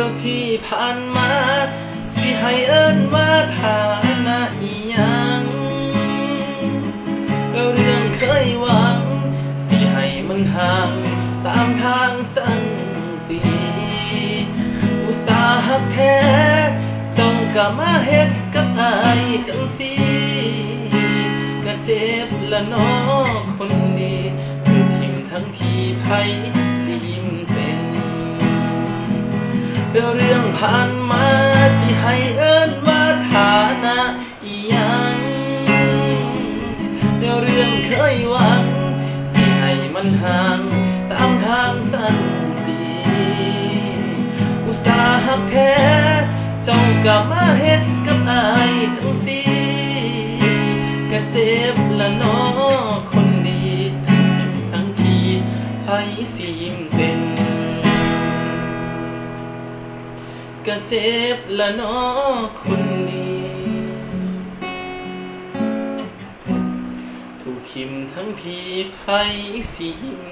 แล้วที่ผ่านมาสิให้เอิ้นว่าฐานะอีหยังก็เรื่องเคยหวัง สิให้มันห่างตามทางสันติอุตสาหะแท้จ้องกะมาเฮ็ดกับอายจังสีก็เจ็บละนอคนดีถูกทิมทั้งทีไผ เรื่องเรื่องผ่านมาสิให้เอิ้นว่าฐานะอีหยังเรื่องเรื่องเคยหวังสิให้มันห่างตามทางสันติอุตสาหะแท้เจ้ากลับมาเฮ็ดกับอายจังสีก็เจ็บละเนอคนดีทุกทิศทั้งทีให้สิยิ้มเป็น ก็เจ็บละเนอคนดีถูกทิมทั้งทีไพ่สิยิ้ม